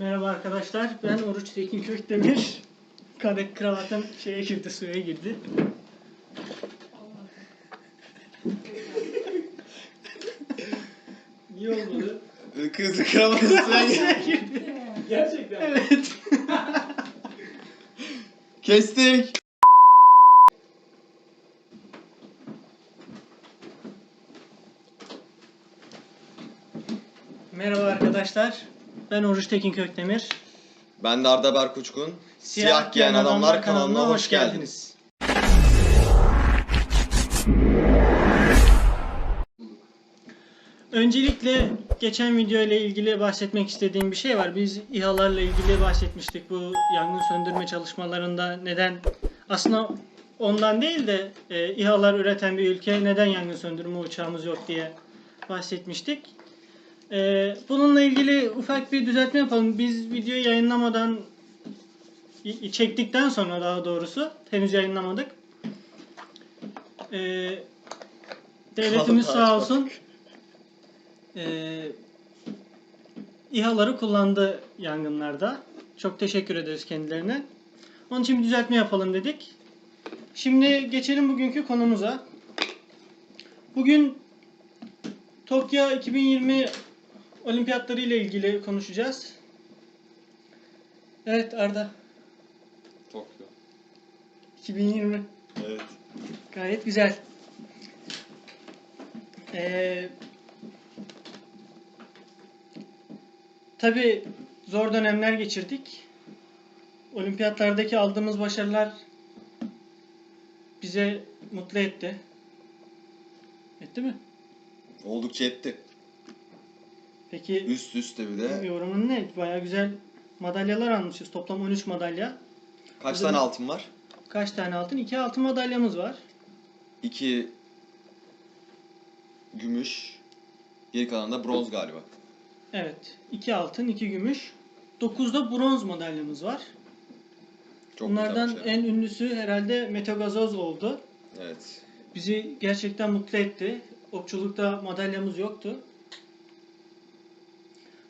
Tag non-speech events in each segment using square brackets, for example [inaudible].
Merhaba arkadaşlar. Ben Oruç Tekin Kökdemir. Kadek kravatım şeye girdi, suya girdi. Niye olmadı? Kızı kravatı sen Suya girdi. Gerçekten. Evet. Kestik. Merhaba arkadaşlar. Ben Oruç Tekin Kökdemir. Ben de Arda Berk Uçkun. Siyah, Giyen Adamlar kanalına hoş geldiniz. Öncelikle geçen video ile ilgili bahsetmek istediğim bir şey var. Biz İHA'larla ilgili bahsetmiştik bu yangın söndürme çalışmalarında neden aslında ondan değil de e, İHA'lar üreten bir ülke neden yangın söndürme uçağımız yok diye bahsetmiştik. E, bununla ilgili ufak bir düzeltme yapalım. Biz videoyu yayınlamadan çektikten sonra daha doğrusu henüz yayınlamadık. E, devletimiz sağ olsun e, İHA'ları kullandı yangınlarda. Çok teşekkür ederiz kendilerine. Onun için bir düzeltme yapalım dedik. Şimdi geçelim bugünkü konumuza. Bugün Tokyo 2020 olimpiyatları ile ilgili konuşacağız. Evet Arda. Tokyo. 2020. Evet. Gayet güzel. Ee, tabii zor dönemler geçirdik. Olimpiyatlardaki aldığımız başarılar bize mutlu etti. Etti mi? Oldukça etti. Peki Üst üste bir de. yorumun ne? Bayağı güzel madalyalar almışız. Toplam 13 madalya. Kaç Güzel. tane altın var? Kaç tane altın? 2 altın madalyamız var. İki gümüş. Geri kalan da bronz galiba. Evet. 2 altın, 2 gümüş. 9'da bronz madalyamız var. Çok Bunlardan bir şey. en ünlüsü herhalde Mete Gazoz oldu. Evet. Bizi gerçekten mutlu etti. Okçulukta madalyamız yoktu.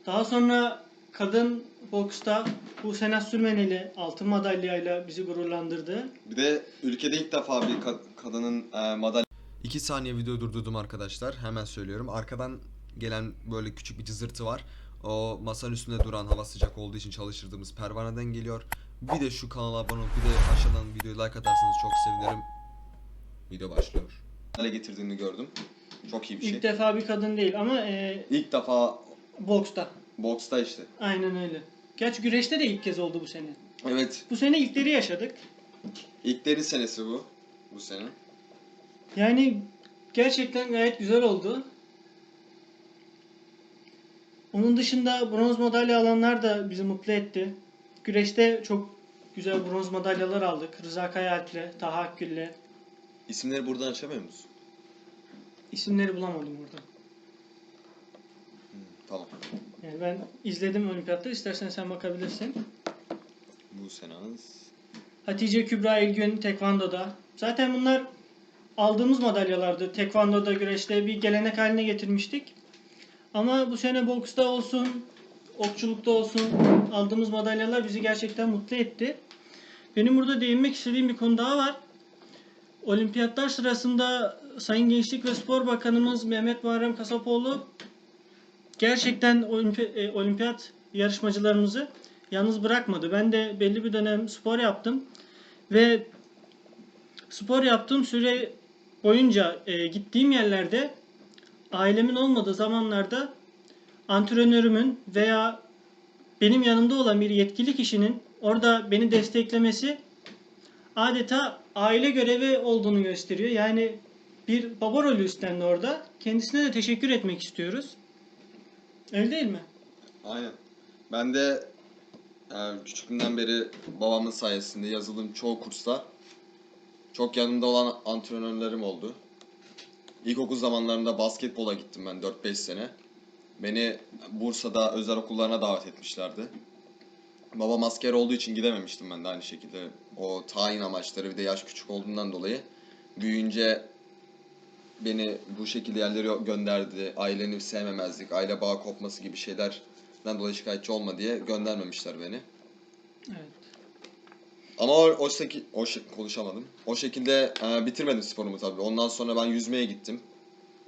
Daha sonra kadın boksta bu Sena Sürmeneli altın madalyayla bizi gururlandırdı. Bir de ülkede ilk defa bir ka- kadının e, madalya 2 saniye video durdurdum arkadaşlar. Hemen söylüyorum. Arkadan gelen böyle küçük bir cızırtı var. O masanın üstünde duran hava sıcak olduğu için çalıştırdığımız pervaneden geliyor. Bir de şu kanala abone olup bir de aşağıdan videoyu like atarsanız çok sevinirim. Video başlıyor. Hale getirdiğini gördüm. Çok iyi bir şey. İlk defa bir kadın değil ama e, İlk defa boksta. boksta işte. Aynen öyle. Gerçi güreşte de ilk kez oldu bu sene. Evet. Bu sene ilkleri yaşadık. İlklerin senesi bu. Bu sene. Yani gerçekten gayet güzel oldu. Onun dışında bronz madalya alanlar da bizi mutlu etti. Güreşte çok güzel bronz madalyalar aldık. Rıza Kayaalp'le, Taha Akgül'le. İsimleri buradan açamıyor musun? İsimleri bulamadım burada. Tamam. Yani ben izledim olimpiyatları. İstersen sen bakabilirsin. Bu senaz. Hatice Kübra İlgün Tekvando'da. Zaten bunlar aldığımız madalyalardı. Tekvando'da, güreşte bir gelenek haline getirmiştik. Ama bu sene boksta olsun, okçulukta olsun aldığımız madalyalar bizi gerçekten mutlu etti. Benim burada değinmek istediğim bir konu daha var. Olimpiyatlar sırasında Sayın Gençlik ve Spor Bakanımız Mehmet Muharrem Kasapoğlu gerçekten olimpi- e, olimpiyat yarışmacılarımızı yalnız bırakmadı. Ben de belli bir dönem spor yaptım ve spor yaptığım süre boyunca e, gittiğim yerlerde ailemin olmadığı zamanlarda antrenörümün veya benim yanımda olan bir yetkili kişinin orada beni desteklemesi adeta aile görevi olduğunu gösteriyor. Yani bir baba rolü üstlendi orada. Kendisine de teşekkür etmek istiyoruz. Öyle değil mi? Aynen. Ben de e, küçüklüğümden beri babamın sayesinde yazıldığım çoğu kursta çok yanımda olan antrenörlerim oldu. İlkokul zamanlarında basketbola gittim ben 4-5 sene. Beni Bursa'da özel okullarına davet etmişlerdi. Babam asker olduğu için gidememiştim ben de aynı şekilde. O tayin amaçları bir de yaş küçük olduğundan dolayı. Büyüyünce beni bu şekilde yerlere gönderdi. Aileni sevmemezlik, aile bağı kopması gibi şeyler dolayı şikayetçi olma diye göndermemişler beni. Evet. Ama o, o, şekil, o şek- konuşamadım. O şekilde e, bitirmedim sporumu tabii. Ondan sonra ben yüzmeye gittim.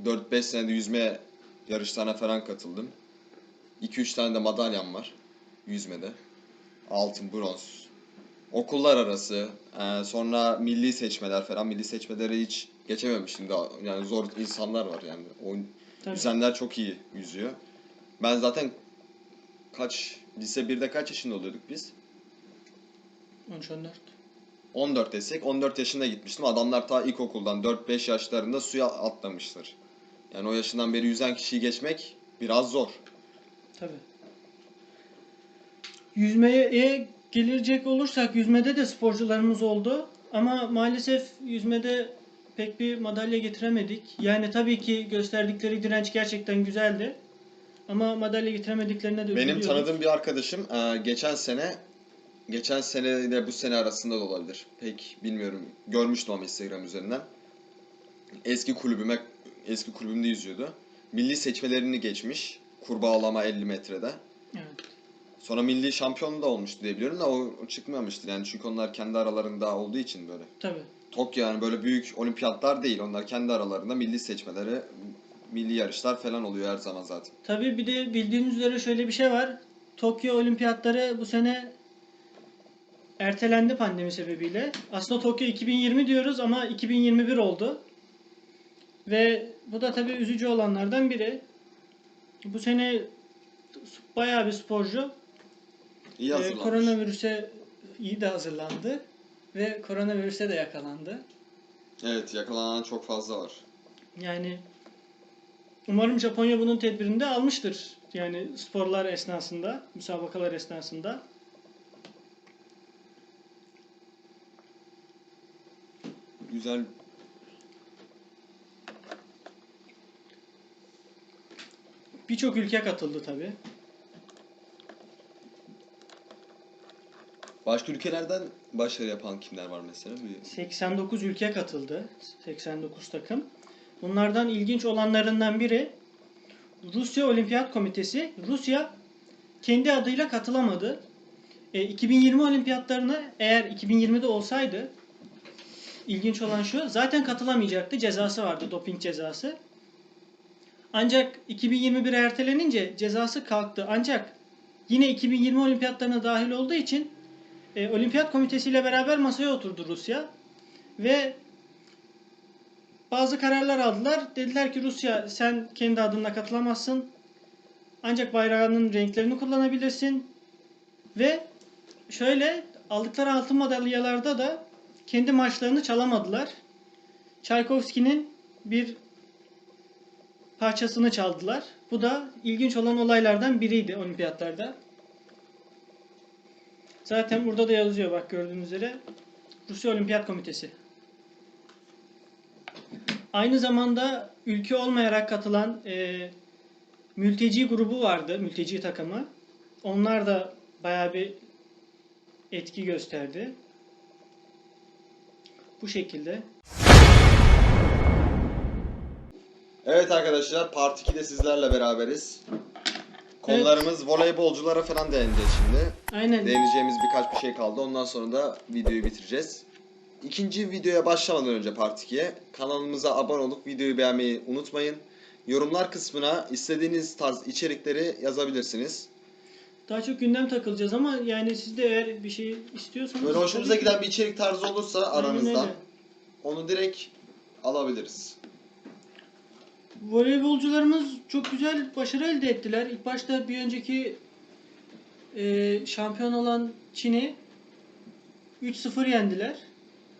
4-5 senede yüzme yarışlarına falan katıldım. 2-3 tane de madalyam var yüzmede. Altın, bronz. Okullar arası, e, sonra milli seçmeler falan. Milli seçmeleri hiç geçememiştim daha. Yani zor insanlar var yani. O Tabii. yüzenler çok iyi yüzüyor. Ben zaten kaç, lise 1'de kaç yaşında oluyorduk biz? 13-14. 14 desek 14 yaşında gitmiştim. Adamlar ta ilkokuldan 4-5 yaşlarında suya atlamışlar. Yani o yaşından beri yüzen kişiyi geçmek biraz zor. Tabii. Yüzmeye gelecek olursak yüzmede de sporcularımız oldu. Ama maalesef yüzmede pek bir madalya getiremedik. Yani tabii ki gösterdikleri direnç gerçekten güzeldi. Ama madalya getiremediklerine de Benim tanıdığım bir arkadaşım e, geçen sene geçen sene ile bu sene arasında da olabilir. Pek bilmiyorum. Görmüştüm ama Instagram üzerinden. Eski kulübüme eski kulübümde yüzüyordu. Milli seçmelerini geçmiş. Kurbağalama 50 metrede. Evet. Sonra milli şampiyon da olmuştu diye biliyorum da o çıkmamıştır yani çünkü onlar kendi aralarında olduğu için böyle. Tabii. Tokyo yani böyle büyük olimpiyatlar değil. Onlar kendi aralarında milli seçmeleri, milli yarışlar falan oluyor her zaman zaten. Tabii bir de bildiğiniz üzere şöyle bir şey var. Tokyo Olimpiyatları bu sene ertelendi pandemi sebebiyle. Aslında Tokyo 2020 diyoruz ama 2021 oldu. Ve bu da tabii üzücü olanlardan biri. Bu sene bayağı bir sporcu İyi e, hazırlanmış. koronavirüse iyi de hazırlandı ve koronavirüse de yakalandı. Evet yakalanan çok fazla var. Yani umarım Japonya bunun tedbirini de almıştır. Yani sporlar esnasında, müsabakalar esnasında. Güzel Birçok ülke katıldı tabi. Başka ülkelerden başarı yapan kimler var mesela? Bir... 89 ülke katıldı. 89 takım. Bunlardan ilginç olanlarından biri Rusya Olimpiyat Komitesi. Rusya kendi adıyla katılamadı. E, 2020 olimpiyatlarına eğer 2020'de olsaydı ilginç olan şu zaten katılamayacaktı. Cezası vardı. Doping cezası. Ancak 2021'e ertelenince cezası kalktı. Ancak yine 2020 olimpiyatlarına dahil olduğu için e, olimpiyat komitesiyle beraber masaya oturdu Rusya. Ve bazı kararlar aldılar. Dediler ki Rusya sen kendi adınla katılamazsın. Ancak bayrağının renklerini kullanabilirsin. Ve şöyle aldıkları altın madalyalarda da kendi maçlarını çalamadılar. Çaykovski'nin bir parçasını çaldılar. Bu da ilginç olan olaylardan biriydi olimpiyatlarda. Zaten burada da yazıyor bak gördüğünüz üzere. Rusya Olimpiyat Komitesi. Aynı zamanda ülke olmayarak katılan e, mülteci grubu vardı, mülteci takımı. Onlar da bayağı bir etki gösterdi. Bu şekilde. Evet arkadaşlar Part 2'de sizlerle beraberiz. Konularımız voleybolculara falan değineceğiz şimdi. Aynen. Değineceğimiz birkaç bir şey kaldı. Ondan sonra da videoyu bitireceğiz. İkinci videoya başlamadan önce Part 2'ye kanalımıza abone olup videoyu beğenmeyi unutmayın. Yorumlar kısmına istediğiniz tarz içerikleri yazabilirsiniz. Daha çok gündem takılacağız ama yani siz de eğer bir şey istiyorsanız... Böyle hoşunuza giden bir içerik tarzı olursa aranızdan öyle. onu direkt alabiliriz. Voleybolcularımız çok güzel başarı elde ettiler. İlk başta bir önceki e, şampiyon olan Çin'i 3-0 yendiler.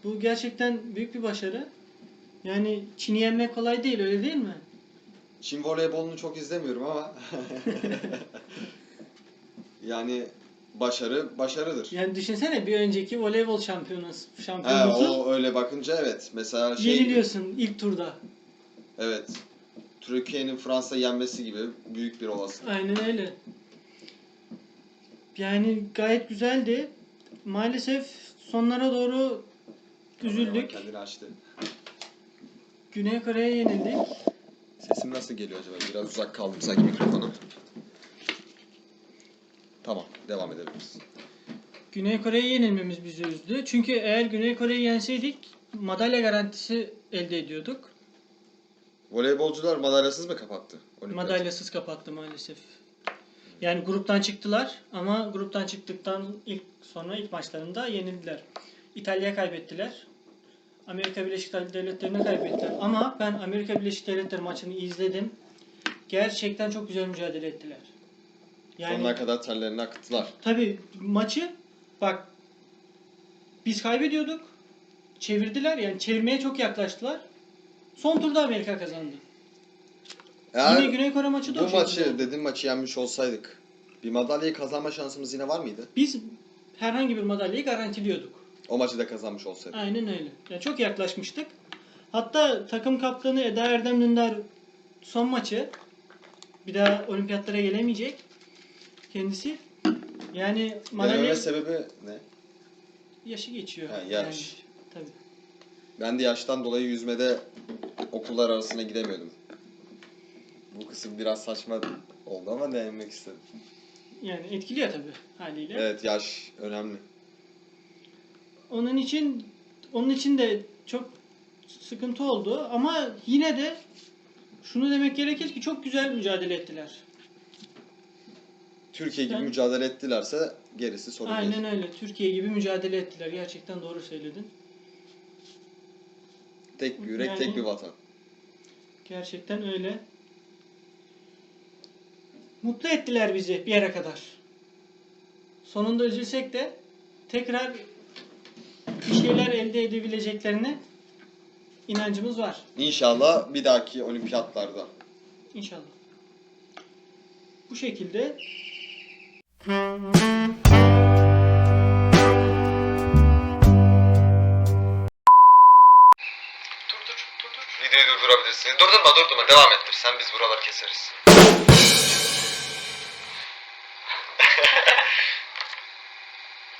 Bu gerçekten büyük bir başarı. Yani Çin'i yenmek kolay değil öyle değil mi? Çin voleybolunu çok izlemiyorum ama [laughs] yani başarı başarıdır. Yani düşünsene bir önceki voleybol şampiyonası, He, şampiyonusu o öyle bakınca evet. Mesela şey yeniliyorsun ilk turda. evet. Türkiye'nin Fransa yenmesi gibi büyük bir olasılık. Aynen öyle. Yani gayet güzeldi. Maalesef sonlara doğru üzüldük. Kendini açtı. Güney Kore'ye yenildik. Sesim nasıl geliyor acaba? Biraz uzak kaldım sanki mikrofona. devam edebiliriz. Güney Kore'ye yenilmemiz bizi üzdü. Çünkü eğer Güney Kore'yi yenseydik madalya garantisi elde ediyorduk. Voleybolcular madalyasız mı kapattı? olimpiyat? Madalyasız kapattı maalesef. Yani gruptan çıktılar ama gruptan çıktıktan ilk sonra ilk maçlarında yenildiler. İtalya'ya kaybettiler. Amerika Birleşik Devletleri'ne kaybettiler. Ama ben Amerika Birleşik Devletleri maçını izledim. Gerçekten çok güzel mücadele ettiler. Sonuna kadar terlerini akıttılar. Tabii maçı bak biz kaybediyorduk. Çevirdiler yani çevirmeye çok yaklaştılar. Son turda Amerika kazandı. Eğer yine Güney Kore maçı da o bu şekilde maçı dediğim maçı yenmiş olsaydık bir madalyayı kazanma şansımız yine var mıydı? Biz herhangi bir madalyayı garantiliyorduk. O maçı da kazanmış olsaydık. Aynen öyle. Yani çok yaklaşmıştık. Hatta takım kaptanı Eda Erdem Dündar son maçı bir daha olimpiyatlara gelemeyecek kendisi. Yani madalya Denememe sebebi ne? yaşı geçiyor. Ha, yaş. Yani, tabii. Ben de yaştan dolayı yüzmede okullar arasına gidemiyordum. Bu kısım biraz saçma oldu ama değinmek istedim. Yani etkiliyor tabii haliyle. Evet yaş önemli. Onun için onun için de çok sıkıntı oldu ama yine de şunu demek gerekir ki çok güzel mücadele ettiler. Türkiye gibi Ben- mücadele ettilerse gerisi sorun değil. Aynen öyle. Türkiye gibi mücadele ettiler. Gerçekten doğru söyledin. Tek bir yürek, Yani- tek bir vatan. Gerçekten öyle. Mutlu ettiler bizi bir yere kadar. Sonunda üzülsek de tekrar bir şeyler elde edebileceklerine inancımız var. İnşallah bir dahaki olimpiyatlarda. İnşallah. Bu şekilde Dur dur dur dur. Videoyu durdurabilirsin. Durdurma durdurma devam ettir. Sen biz buraları keseriz.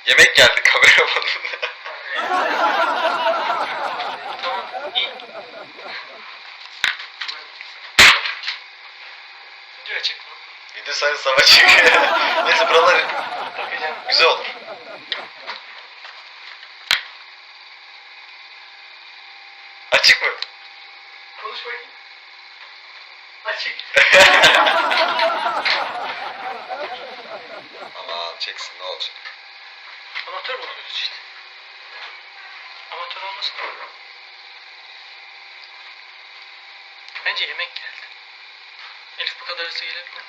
Yemek geldi kamera bana. Video açık mı? Video sayın savaş çıkıyor. Neyse buralar güzel olur. Açık mı? Konuş bakayım. Açık. [laughs] Aman çeksin ne olacak. Amatör oluyoruz işte. Amatör olmasın. Bence yemek geldi. Elif bu kadar hızlı gelebilir mi?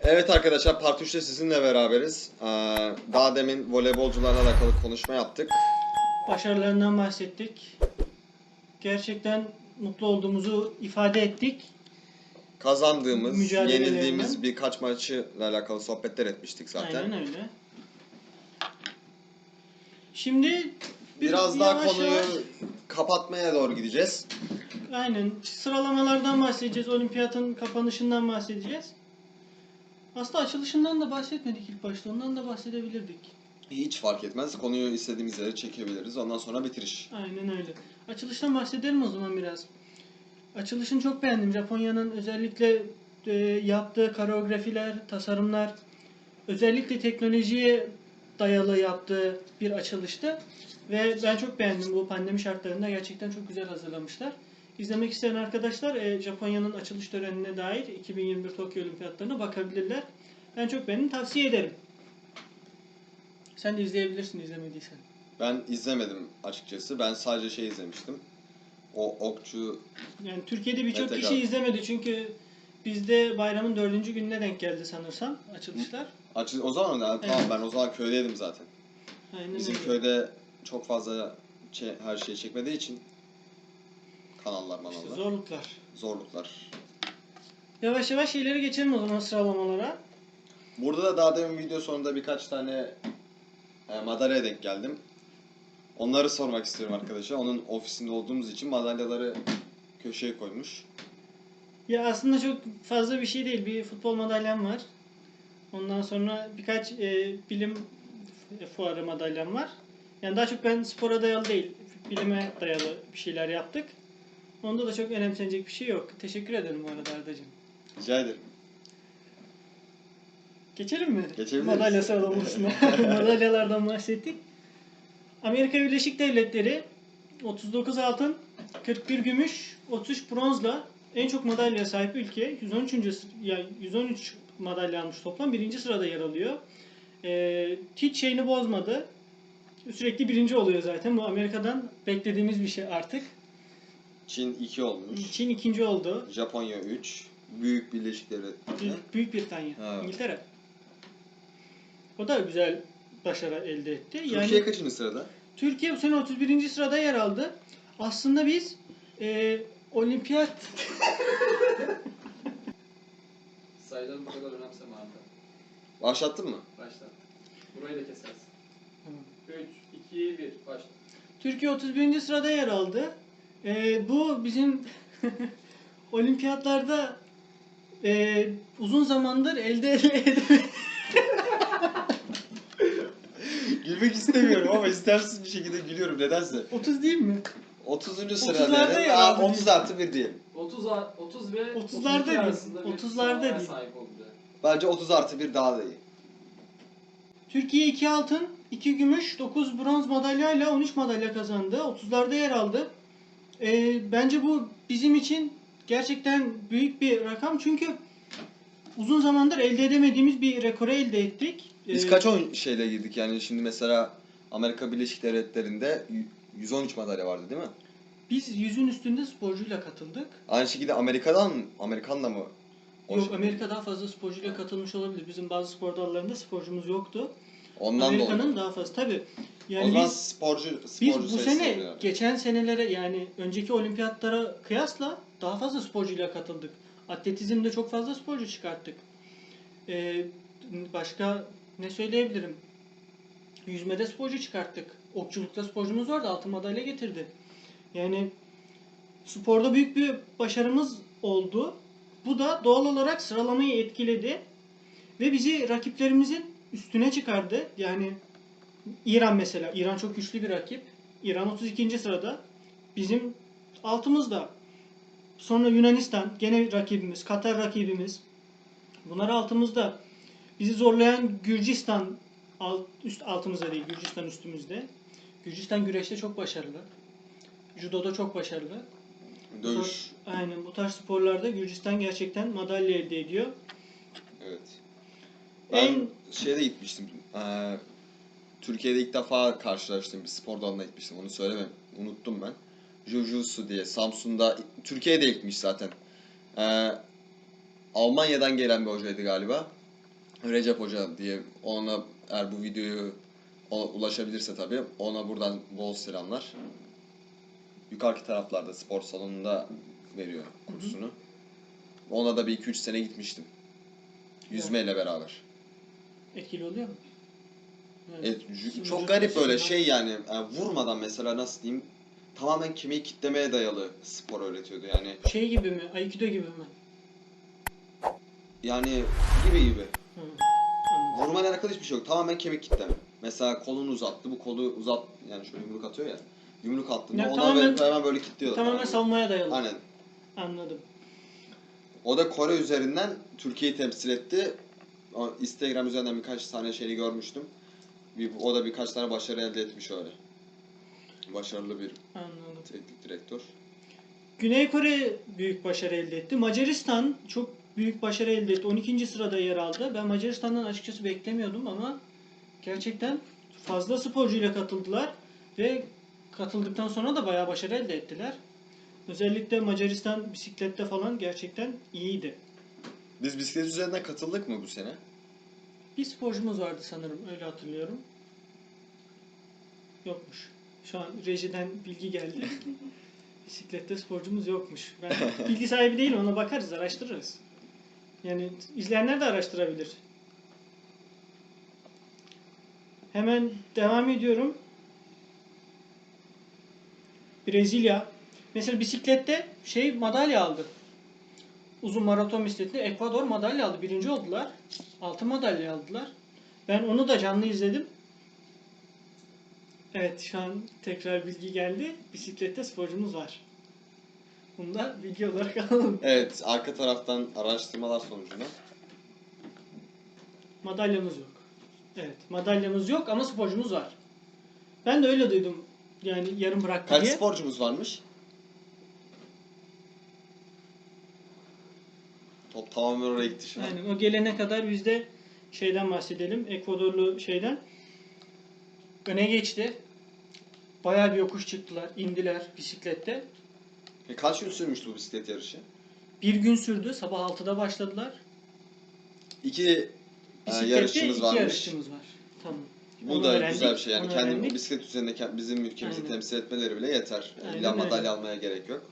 Evet arkadaşlar Part 3'te sizinle beraberiz. Ee, daha demin voleybolcularla alakalı konuşma yaptık. başarılarından bahsettik. Gerçekten mutlu olduğumuzu ifade ettik. Kazandığımız, Mücadelelerinden. yenildiğimiz birkaç maçla alakalı sohbetler etmiştik zaten. Aynen öyle. Şimdi bir- Biraz daha yavaş konuyu yavaş- kapatmaya doğru gideceğiz. Aynen. Sıralamalardan bahsedeceğiz. Olimpiyatın kapanışından bahsedeceğiz. Aslında açılışından da bahsetmedik ilk başta. Ondan da bahsedebilirdik. Hiç fark etmez. Konuyu istediğimiz yere çekebiliriz. Ondan sonra bitiriş. Aynen öyle. Açılıştan bahsedelim o zaman biraz. Açılışını çok beğendim. Japonya'nın özellikle e, yaptığı koreografiler, tasarımlar, özellikle teknolojiye dayalı yaptığı bir açılıştı. Ve ben çok beğendim bu pandemi şartlarında gerçekten çok güzel hazırlamışlar. İzlemek isteyen arkadaşlar e, Japonya'nın açılış törenine dair 2021 Tokyo Olimpiyatlarına bakabilirler. Ben çok beğendim, tavsiye ederim. Sen de izleyebilirsin izlemediysen. Ben izlemedim açıkçası. Ben sadece şey izlemiştim. O okçu Yani Türkiye'de birçok kişi izlemedi çünkü bizde bayramın dördüncü gününe denk geldi sanırsam açılışlar. açı o zaman tamam Evet. ben o zaman köydeydim zaten. Aynen Bizim öyle. köyde çok fazla çe- her şeyi çekmediği için kanallar İşte manallar zorluklar. zorluklar. Yavaş yavaş şeyleri geçelim o zaman sıralamalara. Burada da daha demin video sonunda birkaç tane e, madalyaya denk geldim. Onları sormak istiyorum arkadaşa. Onun ofisinde olduğumuz için madalyaları köşeye koymuş. Ya aslında çok fazla bir şey değil. Bir futbol madalyam var. Ondan sonra birkaç e, bilim fuarı madalyam var. Yani daha çok ben spora dayalı değil, bilime dayalı bir şeyler yaptık. Onda da çok önemsenecek bir şey yok. Teşekkür ederim bu arada Arda'cığım. Rica ederim. Geçelim mi? Geçebiliriz. Madalya sıralamasına. [laughs] Madalyalardan bahsettik. Amerika Birleşik Devletleri 39 altın, 41 gümüş, 33 bronzla en çok madalya sahip ülke. 113. sı- ya 113 madalya almış toplam. Birinci sırada yer alıyor. Ee, hiç şeyini bozmadı. Sürekli birinci oluyor zaten. Bu Amerika'dan beklediğimiz bir şey artık. Çin 2 olmuş. Çin ikinci oldu. Japonya 3. Büyük Birleşik Devletleri. Büyük, Büyük Britanya, Ha. İngiltere. O da güzel başarı elde etti. Yani Türkiye kaçıncı sırada? Türkiye bu sene 31. sırada yer aldı. Aslında biz e, olimpiyat [laughs] Sayıları bu kadar önemseme Arda. Başlattın mı? Başlat. Burayı da kesersin. 3, 2, 1, başla. Türkiye 31. sırada yer aldı. E, bu bizim [laughs] olimpiyatlarda e, uzun zamandır elde edemediğimiz Gülmek istemiyorum ama istemsiz bir şekilde gülüyorum nedense. 30 değil mi? 30. sırada 30'larda diyelim. yer Aa, aldı. 30 artı 1 diyelim. 30, a- 30 ve 30'larda 32 değil. arasında bir 30'larda sıralamaya değil. sahip oldu. Bence 30 artı 1 daha da iyi. Türkiye 2 altın, 2 gümüş, 9 bronz madalyayla 13 madalya kazandı. 30'larda yer aldı. Ee, bence bu bizim için gerçekten büyük bir rakam çünkü uzun zamandır elde edemediğimiz bir rekoru elde ettik. Biz Ee, kaç oyun şeyle girdik yani şimdi mesela Amerika Birleşik Devletleri'nde y- 113 madalya vardı değil mi? Biz yüzün üstünde sporcuyla katıldık. Aynı şekilde Amerika'dan Amerikan'da mı? O Yok şey- Amerika daha fazla sporcuyla katılmış olabilir. Bizim bazı spor dallarında sporcumuz yoktu. Ondan Amerika'nın daha fazla. Tabii. Yani biz sporcu sporcu Biz bu sene oluyor. geçen senelere yani önceki olimpiyatlara kıyasla daha fazla sporcuyla katıldık. Atletizmde çok fazla sporcu çıkarttık. Ee, başka ne söyleyebilirim? Yüzmede sporcu çıkarttık. Okçulukta sporcumuz vardı. Altın madalya getirdi. Yani sporda büyük bir başarımız oldu. Bu da doğal olarak sıralamayı etkiledi. Ve bizi rakiplerimizin üstüne çıkardı. Yani İran mesela. İran çok güçlü bir rakip. İran 32. sırada. Bizim altımızda. Sonra Yunanistan gene rakibimiz. Katar rakibimiz. Bunlar altımızda. Bizi zorlayan Gürcistan alt, üst altımızda değil. Gürcistan üstümüzde. Gürcistan güreşte çok başarılı. Judoda çok başarılı. Dövüş. tarz- Aynen bu tarz sporlarda Gürcistan gerçekten madalya elde ediyor. Evet. Ben En şeyde gitmiştim. eee, Türkiye'de ilk defa karşılaştığım bir spor dalına gitmiştim. Onu söylemem. Unuttum ben. Jujutsu diye Samsun'da Türkiye'de ilkmiş zaten. Eee, Almanya'dan gelen bir hocaydı galiba. Recep Hoca diye ona eğer bu videoyu ulaşabilirse tabii ona buradan bol selamlar. Yukarıki taraflarda spor salonunda veriyor kursunu. Ona da bir 2-3 sene gitmiştim. Yüzmeyle beraber. etkili oluyor mu? Evet, Evet. çok garip böyle şey yani e, vurmadan mesela nasıl diyeyim tamamen kemiği kitlemeye dayalı spor öğretiyordu yani. Şey gibi mi? Aikido gibi mi? Yani gibi gibi. Anladım. Vurmayla alakalı hiçbir şey yok. Tamamen kemik kitleme. Mesela kolunu uzattı. Bu kolu uzat yani şöyle yumruk atıyor ya. Yumruk attığında Ya ona tamamen- böyle, hemen böyle kilitliyor. Tamamen savunmaya dayalı. Aynen. Anladım. O da Kore üzerinden Türkiye'yi temsil etti. O Instagram üzerinden birkaç tane şeyini görmüştüm. Bir, o da birkaç tane başarı elde etmiş öyle. Başarılı bir Anladım. teknik direktör. Güney Kore büyük başarı elde etti. Macaristan çok büyük başarı elde etti. 12. sırada yer aldı. Ben Macaristan'dan açıkçası beklemiyordum ama gerçekten fazla sporcuyla katıldılar ve katıldıktan sonra da bayağı başarı elde ettiler. Özellikle Macaristan bisiklette falan gerçekten iyiydi. Biz bisiklet üzerinden katıldık mı bu sene? Bir sporcumuz vardı sanırım öyle hatırlıyorum. Yokmuş. Şu an rejiden bilgi geldi. [laughs] Bisiklette sporcumuz yokmuş. Ben bilgi sahibi değilim ona bakarız araştırırız. Yani izleyenler de araştırabilir. Hemen devam ediyorum. Brezilya. Mesela bisiklette şey madalya aldı. Uzun maraton bisikletinde Ekvador madalya aldı. Birinci oldular. Altın madalya aldılar. Ben onu da canlı izledim. Evet şu an tekrar bilgi geldi. Bisiklette sporcumuz var. Bunu da bilgi olarak alalım. Evet, arka taraftan araştırmalar sonucunda. Madalyamız yok. Evet, madalyamız yok ama sporcumuz var. Ben de öyle duydum. Yani yarım bıraktı Kaç diye. sporcumuz varmış? Top tamamen oraya gitti şu an. Aynen o gelene kadar biz de şeyden bahsedelim. Ekvadorlu şeyden. Öne geçti. Bayağı bir yokuş çıktılar. indiler bisiklette. E, kaç gün sürmüştü bu bisiklet yarışı? Bir gün sürdü. Sabah 6'da başladılar. İki e, Bisiklette yarışçımız iki varmış. yarışçımız var. Tamam. Bu Onu da öğrendik, güzel bir şey yani. onu Kendi öğrendik. bisiklet üzerinde ke- bizim ülkemizi Aynen. temsil etmeleri bile yeter. Aynen İlla öyle. madalya almaya gerek yok.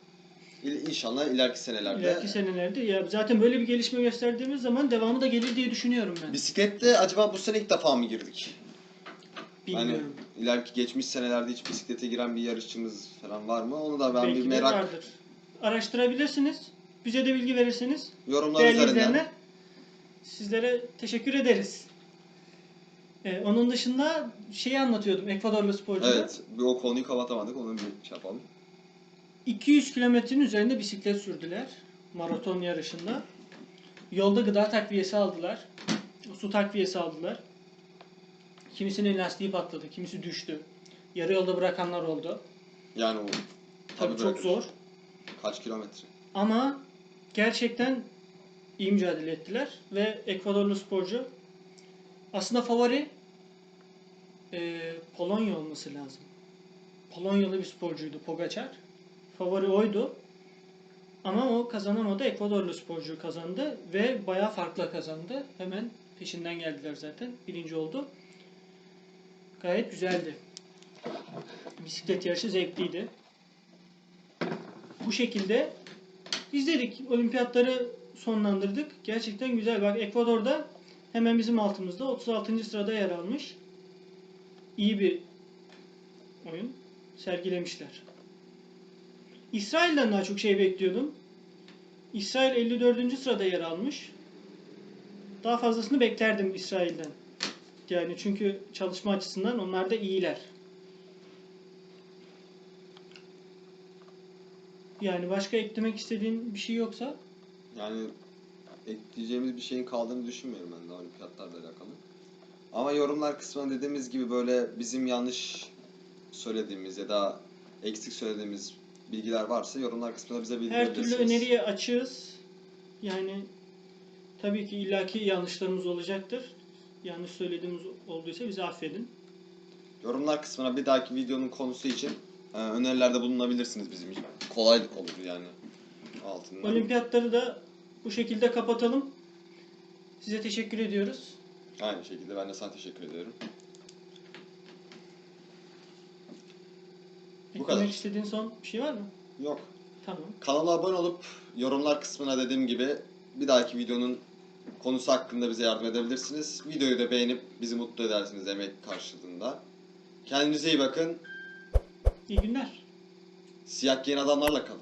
İl- İnşallah ileriki senelerde. İleriki senelerde ya zaten böyle bir gelişme gösterdiğimiz zaman devamı da gelir diye düşünüyorum ben. Bisiklette acaba bu sene ilk defa mı girdik? Bilmiyorum. İleriki geçmiş senelerde hiç bisiklete giren bir yarışçımız falan var mı? Onu da ben Belki bir merak vardır. Araştırabilirsiniz. Bize de bilgi verirsiniz. yorumlar Değerli üzerinden. izleyenler sizlere teşekkür ederiz. Ee, onun dışında şeyi anlatıyordum Ekvadorlu sporcuda. Evet, bir o konuyu kapatamadık. Onu bir şey yapalım. 200 kilometrenin üzerinde bisiklet sürdüler maraton yarışında. Yolda gıda takviyesi aldılar. Su takviyesi aldılar. Kimisinin lastiği patladı, kimisi düştü. Yarı yolda bırakanlar oldu. Yani o Tabii çok bırakır. zor. kaç kilometre? Ama gerçekten iyi mücadele ettiler ve Ekvadorlu sporcu aslında favori e, Polonya olması lazım. Polonyalı bir sporcuydu Pogacar. Favori oydu. Ama o kazanamadı. Ekvadorlu sporcu kazandı ve bayağı farklı kazandı. Hemen peşinden geldiler zaten. Birinci oldu. Gayet güzeldi. Bisiklet yarışı zevkliydi. Bu şekilde izledik. Olimpiyatları sonlandırdık. Gerçekten güzel. Bak Ekvador'da hemen bizim altımızda 36. sırada yer almış. İyi bir oyun sergilemişler. İsrail'den daha çok şey bekliyordum. İsrail 54. sırada yer almış. Daha fazlasını beklerdim İsrail'den. Yani çünkü çalışma açısından onlar da iyiler. Yani başka eklemek istediğin bir şey yoksa Yani ekleyeceğimiz bir şeyin kaldığını düşünmüyorum ben de olimpiyatlarla alakalı. Ama yorumlar kısmına dediğimiz gibi böyle bizim yanlış söylediğimiz ya da eksik söylediğimiz bilgiler varsa yorumlar kısmına bize her bildirebilirsiniz. türlü öneriye açığız. Yani tabii ki illaki yanlışlarımız olacaktır. Yanlış söylediğimiz olduysa bizi affedin. Yorumlar kısmına bir dahaki videonun konusu için e, önerilerde bulunabilirsiniz bizim için. Kolaylık olur yani altından. Olimpiyatları da bu şekilde kapatalım. Size teşekkür ediyoruz. Aynı şekilde ben de sana teşekkür ediyorum. Bu Eklemek kadar. istediğin son bir şey var mı? Yok. Tamam. Kanala abone olup yorumlar kısmına dediğim gibi bir dahaki videonun konusu hakkında bize yardım edebilirsiniz. Videoyu da beğenip bizi mutlu edersiniz emek karşılığında. Kendinize iyi bakın. İyi günler. Siyah giyen adamlarla kalın.